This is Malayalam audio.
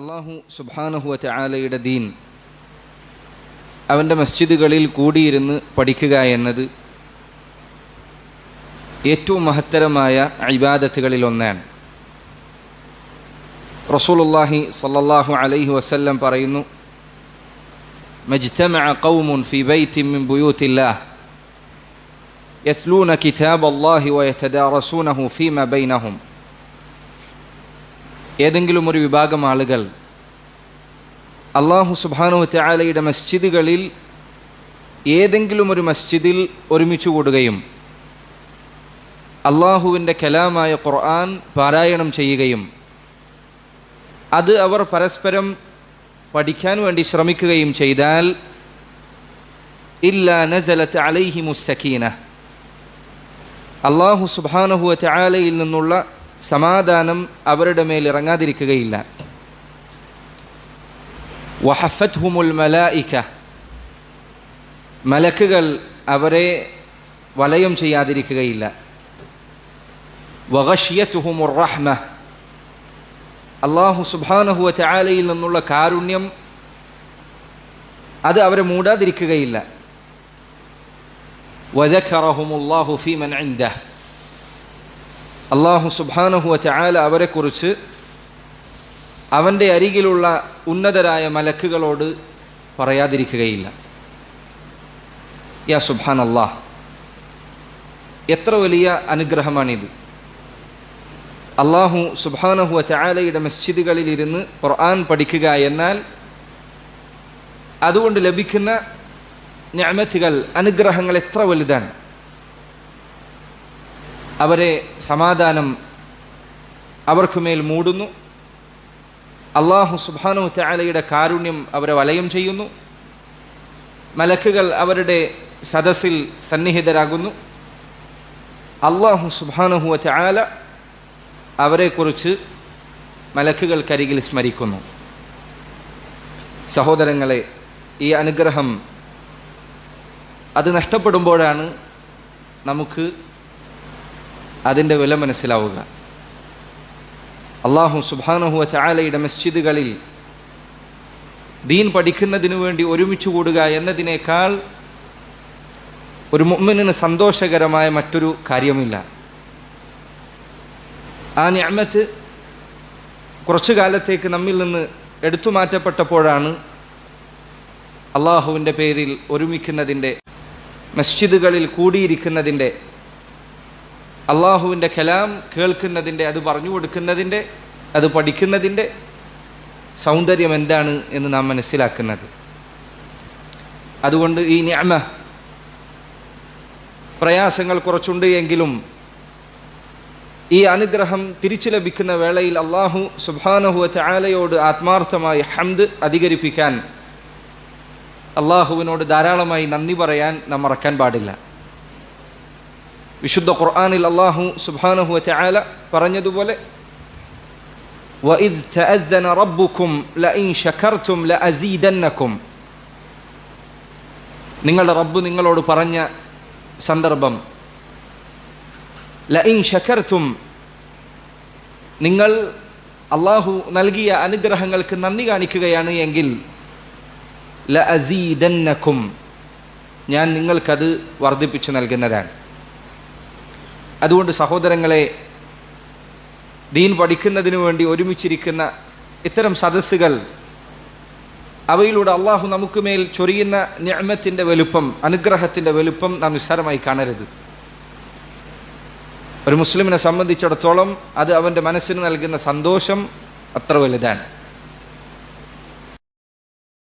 അള്ളാഹു സുബാനഹുവറ്റ ആലയുടെ ദീൻ. അവന്റെ മസ്ജിദുകളിൽ കൂടിയിരുന്ന് പഠിക്കുക എന്നത് ഏറ്റവും മഹത്തരമായ ഇബാദത്തുകളിൽ ഒന്നാണ്. റസൂലുല്ലാഹി സല്ലാഹു അലൈഹി വസല്ലം പറയുന്നു മജ്തമഅ ഖൗമുൻ بيت من മിൻ الله يتلون كتاب الله ويتدارسونه فيما ബൈനഹും. ഏതെങ്കിലും ഒരു വിഭാഗം ആളുകൾ അള്ളാഹു സുബാനു ചാലയുടെ മസ്ജിദുകളിൽ ഏതെങ്കിലും ഒരു മസ്ജിദിൽ ഒരുമിച്ച് കൂടുകയും അള്ളാഹുവിന്റെ കലാമായ ഖുർആൻ പാരായണം ചെയ്യുകയും അത് അവർ പരസ്പരം പഠിക്കാൻ വേണ്ടി ശ്രമിക്കുകയും ചെയ്താൽ ഇല്ല നസലത്ത് അലൈഹി മുസ്സക്കീന അള്ളാഹു സുബാനഹുവ നിന്നുള്ള സമാധാനം അവരുടെ മേൽ ഇറങ്ങാതിരിക്കുകയില്ല. വഹഫത് ഹുമുൽ മലായിക്ക മലക്കുകൾ അവരെ വലയം ചെയ്യാതിരിക്കുകയില്ല. വഗഷിയത്തുഹുമുർ റഹ്മ. അള്ളാഹു സുബാനഹുവ ചാലയിൽ നിന്നുള്ള കാരുണ്യം അത് അവരെ മൂടാതിരിക്കുകയില്ല. വദഖറഹുമുല്ലാഹു ഫീമൻ ഇൻദഹ്. അള്ളാഹു സുബാനഹുവ ചാല അവരെക്കുറിച്ച് അവന്റെ അരികിലുള്ള ഉന്നതരായ മലക്കുകളോട് പറയാതിരിക്കുകയില്ല. യാ സുബാൻ അള്ളാഹ് എത്ര വലിയ അനുഗ്രഹമാണിത്. അള്ളാഹു സുബാനഹുവ ചായാലയുടെ മസ്ജിദുകളിൽ ഇരുന്ന് ഖുർആൻ പഠിക്കുക എന്നാൽ അതുകൊണ്ട് ലഭിക്കുന്ന ഞാമത്തുകൾ അനുഗ്രഹങ്ങൾ എത്ര വലുതാണ്. അവരെ സമാധാനം അവർക്കുമേൽ മൂടുന്നു. അള്ളാഹു സുബാനു ചാലയുടെ കാരുണ്യം അവരെ വലയം ചെയ്യുന്നു. മലക്കുകൾ അവരുടെ സദസ്സിൽ സന്നിഹിതരാകുന്നു. അള്ളാഹു സുബാനുഹുവ ചാല അവരെക്കുറിച്ച് മലക്കുകൾക്കരികിൽ സ്മരിക്കുന്നു. സഹോദരങ്ങളെ ഈ അനുഗ്രഹം അത് നഷ്ടപ്പെടുമ്പോഴാണ് നമുക്ക് അതിന്റെ വില മനസ്സിലാവുക. അള്ളാഹു സുബാനഹുവ ചാലയുടെ മസ്ജിദുകളിൽ ദീൻ പഠിക്കുന്നതിനു വേണ്ടി ഒരുമിച്ച് കൂടുക എന്നതിനേക്കാൾ ഒരു മുമ്മിന് സന്തോഷകരമായ മറ്റൊരു കാര്യമില്ല ആ ഞാമത്ത് കുറച്ചു കാലത്തേക്ക് നമ്മിൽ നിന്ന് എടുത്തു മാറ്റപ്പെട്ടപ്പോഴാണ് അള്ളാഹുവിന്റെ പേരിൽ ഒരുമിക്കുന്നതിന്റെ മസ്ജിദുകളിൽ കൂടിയിരിക്കുന്നതിന്റെ അള്ളാഹുവിന്റെ കലാം കേൾക്കുന്നതിന്റെ അത് പറഞ്ഞു കൊടുക്കുന്നതിന്റെ അത് പഠിക്കുന്നതിന്റെ സൗന്ദര്യം എന്താണ് എന്ന് നാം മനസ്സിലാക്കുന്നത്. അതുകൊണ്ട് ഈ ഞാമ പ്രയാസങ്ങൾ കുറച്ചുണ്ട് എങ്കിലും ഈ അനുഗ്രഹം തിരിച്ചു ലഭിക്കുന്ന വേളയിൽ അള്ളാഹു സുബാനഹുവ ചാലയോട് ആത്മാർത്ഥമായി ഹംദ് അധികരിപ്പിക്കാൻ അള്ളാഹുവിനോട് ധാരാളമായി നന്ദി പറയാൻ നാം മറക്കാൻ പാടില്ല. വിശുദ്ധ ഖുർആാനിൽ അള്ളാഹു സുബാനഹു ചാല പറഞ്ഞതുപോലെ وَإِذْ تَأَذَّنَ رَبُّكُمْ لَإِنْ شَكَرْتُمْ لَأَزِيدَنَّكُمْ നിങ്ങളുടെ റബ്ബ് നിങ്ങളോട് പറഞ്ഞ സന്ദർഭം ലഇൻ ഷക്കർത്തും നിങ്ങൾ അള്ളാഹു നൽകിയ അനുഗ്രഹങ്ങൾക്ക് നന്ദി കാണിക്കുകയാണ് എങ്കിൽ ല അസീദന്നക്കും ഞാൻ നിങ്ങൾക്കത് വർദ്ധിപ്പിച്ചു നൽകുന്നതാണ് അതുകൊണ്ട് സഹോദരങ്ങളെ ദീൻ പഠിക്കുന്നതിനു വേണ്ടി ഒരുമിച്ചിരിക്കുന്ന ഇത്തരം സദസ്സുകൾ അവയിലൂടെ അള്ളാഹു നമുക്ക് മേൽ ചൊരിയുന്ന ഞാമത്തിന്റെ വലുപ്പം അനുഗ്രഹത്തിന്റെ വലുപ്പം നാം നിസ്സാരമായി കാണരുത്. ഒരു മുസ്ലിമിനെ സംബന്ധിച്ചിടത്തോളം അത് അവന്റെ മനസ്സിന് നൽകുന്ന സന്തോഷം അത്ര വലുതാണ്.